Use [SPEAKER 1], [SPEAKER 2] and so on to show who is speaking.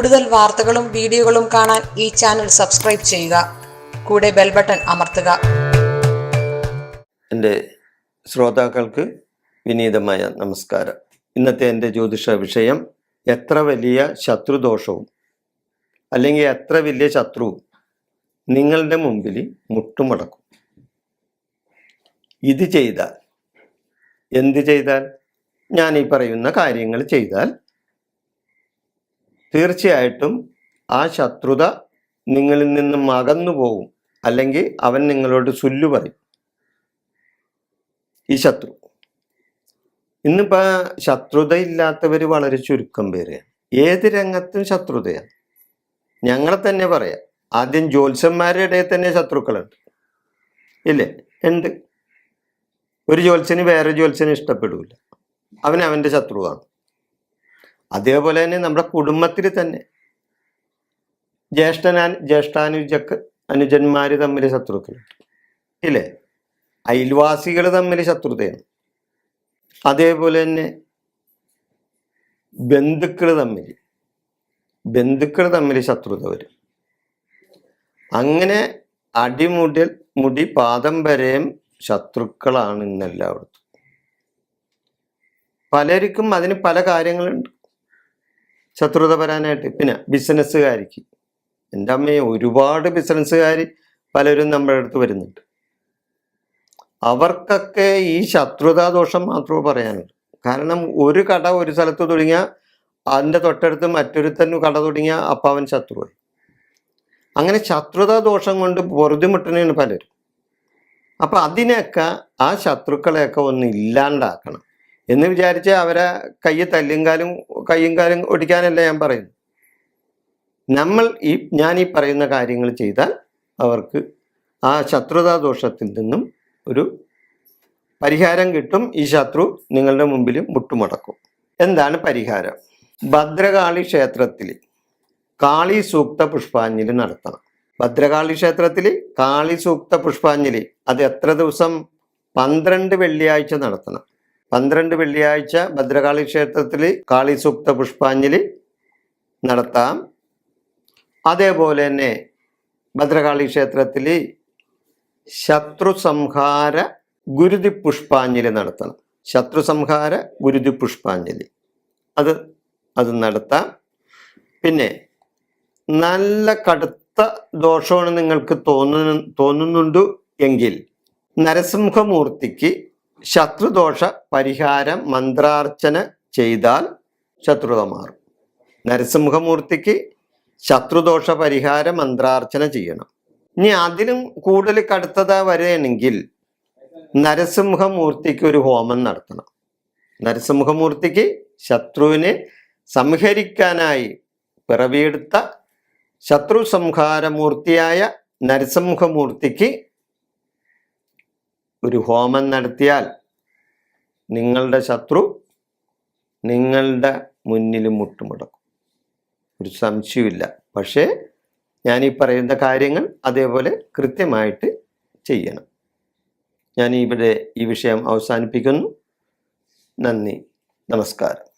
[SPEAKER 1] കൂടുതൽ വാർത്തകളും വീഡിയോകളും കാണാൻ ഈ ചാനൽ സബ്സ്ക്രൈബ് ചെയ്യുക. കൂടെ ബെൽ ബട്ടൺ അമർത്തുക.
[SPEAKER 2] എന്റെ ശ്രോതാക്കൾക്ക് വിനീതമായ നമസ്കാരം. ഇന്നത്തെ എന്റെ ജ്യോതിഷ വിഷയം എത്ര വലിയ ശത്രുദോഷവും അല്ലെങ്കിൽ എത്ര വലിയ ശത്രുവും നിങ്ങളുടെ മുമ്പിൽ മുട്ടുമടക്കും. ഇത് ചെയ്താൽ എന്ത് ചെയ്താൽ? ഞാൻ ഈ പറയുന്ന കാര്യങ്ങൾ ചെയ്താൽ തീർച്ചയായിട്ടും ആ ശത്രുത നിങ്ങളിൽ നിന്നും അകന്നു പോകും. അല്ലെങ്കിൽ അവൻ നിങ്ങളോട് സുല്ലു പറയും. ഈ ശത്രു. ഇന്നിപ്പോ ശത്രുതയില്ലാത്തവർ വളരെ ചുരുക്കം പേരെയാണ് ഏത് രംഗത്തും ശത്രുതയാണ് ഞങ്ങളെ തന്നെ പറയാം. ആദ്യം ജ്യോത്സ്യന്മാരുടെ ഇടയിൽ തന്നെ ശത്രുക്കളുണ്ട്. ഇല്ലേ? ഉണ്ട്. ഒരു ജ്യോത്സ്യന് വേറെ ജ്യോത്സ്യന് ഇഷ്ടപ്പെടില്ല അവൻ അവന്റെ ശത്രുവാണ്. അതേപോലെ തന്നെ നമ്മുടെ കുടുംബത്തിൽ തന്നെ. ജ്യേഷ്ഠനാ ജ്യേഷ്ഠാനുജക്ക് അനുജന്മാർ തമ്മിൽ ശത്രുക്കളുണ്ട് ഇല്ലേ? അയൽവാസികൾ തമ്മിൽ ശത്രുതയാണ്. അതേപോലെ തന്നെ ബന്ധുക്കൾ തമ്മിൽ ബന്ധുക്കൾ തമ്മിൽ ശത്രുത വരും. അങ്ങനെ അടിമുടി മുടി പാദം വരെയും ശത്രുക്കളാണ് ഇന്നെല്ലായിടത്തും. പലർക്കും അതിന് പല കാര്യങ്ങളുണ്ട്. ശത്രുത വരാനായിട്ട് പിന്നെ ബിസിനസ്സുകാരിക്ക്. എന്റെ അമ്മയെ ഒരുപാട് ബിസിനസ്സുകാർ പലരും നമ്മുടെ അടുത്ത് വരുന്നുണ്ട്. അവർക്കൊക്കെ ഈ ശത്രുതാ ദോഷം മാത്രമേ പറയാനുള്ളൂ. കാരണം ഒരു കട ഒരു സ്ഥലത്ത് തുടങ്ങിയാൽ അതിന്റെ തൊട്ടടുത്ത് മറ്റൊരുത്തന് കട തുടങ്ങിയാൽ അപ്പം അവൻ ശത്രുവായി. അങ്ങനെ ശത്രുതാ ദോഷം കൊണ്ട് പൊറുതിമുട്ടണേണ് പലരും. അപ്പം അതിനെയൊക്കെ ആ ശത്രുക്കളെയൊക്കെ ഒന്ന് ഇല്ലാണ്ടാക്കണം. എന്ന് വിചാരിച്ച് അവരെ കയ്യെ തല്ലും കാലും കയ്യും കാലും ഒടിക്കാനല്ല ഞാൻ പറയുന്നു നമ്മൾ ഈ ഞാൻ ഈ പറയുന്ന കാര്യങ്ങൾ ചെയ്താൽ അവർക്ക് ആ ശത്രുതാ ദോഷത്തിൽ നിന്നും ഒരു പരിഹാരം കിട്ടും. ഈ ശത്രു നിങ്ങളുടെ മുമ്പിൽ മുട്ടുമടക്കും. എന്താണ് പരിഹാരം? ഭദ്രകാളി ക്ഷേത്രത്തിൽ കാളി സൂക്ത പുഷ്പാഞ്ജലി നടത്തണം. ഭദ്രകാളി ക്ഷേത്രത്തിൽ കാളി സൂക്ത പുഷ്പാഞ്ജലി അത് എത്ര ദിവസം? പന്ത്രണ്ട് വെള്ളിയാഴ്ച നടത്തണം. പന്ത്രണ്ട് വെള്ളിയാഴ്ച ഭദ്രകാളി ക്ഷേത്രത്തിൽ കാളി സൂക്ത പുഷ്പാഞ്ജലി നടത്താം. അതേപോലെ തന്നെ ഭദ്രകാളി ക്ഷേത്രത്തിൽ ശത്രു സംഹാര ഗുരുതി പുഷ്പാഞ്ജലി നടത്തണം. ശത്രു സംഹാര ഗുരുതി പുഷ്പാഞ്ജലി. അത് അത് നടത്താം. പിന്നെ നല്ല കടുത്ത ദോഷമാണ് നിങ്ങൾക്ക് തോന്നുന്നു തോന്നുന്നുണ്ട് എങ്കിൽ നരസിംഹമൂർത്തിക്ക് ശത്രുദോഷ പരിഹാരം മന്ത്രാർച്ചന ചെയ്താൽ ശത്രുത മാറും. നരസിംഹമൂർത്തിക്ക് ശത്രുദോഷ പരിഹാര മന്ത്രാർച്ചന ചെയ്യണം. ഇനി അതിലും കൂടുതൽ കടുത്തത വരികയാണെങ്കിൽ നരസിംഹമൂർത്തിക്ക് ഒരു ഹോമം നടത്തണം. നരസിംഹമൂർത്തിക്ക് ശത്രുവിനെ സംഹരിക്കാനായി പിറവിയെടുത്ത ശത്രു സംഹാരമൂർത്തിയായ നരസിംഹമൂർത്തിക്ക് ഒരു ഹോമം നടത്തിയാൽ നിങ്ങളുടെ ശത്രു നിങ്ങളുടെ മുന്നിൽ മുട്ടുമുടക്കും. ഒരു സംശയമില്ല പക്ഷേ ഞാൻ ഈ പറയുന്ന കാര്യങ്ങൾ അതേപോലെ കൃത്യമായിട്ട് ചെയ്യണം. ഞാൻ ഇവിടെ ഈ വിഷയം അവസാനിപ്പിക്കുന്നു. നന്ദി. നമസ്കാരം.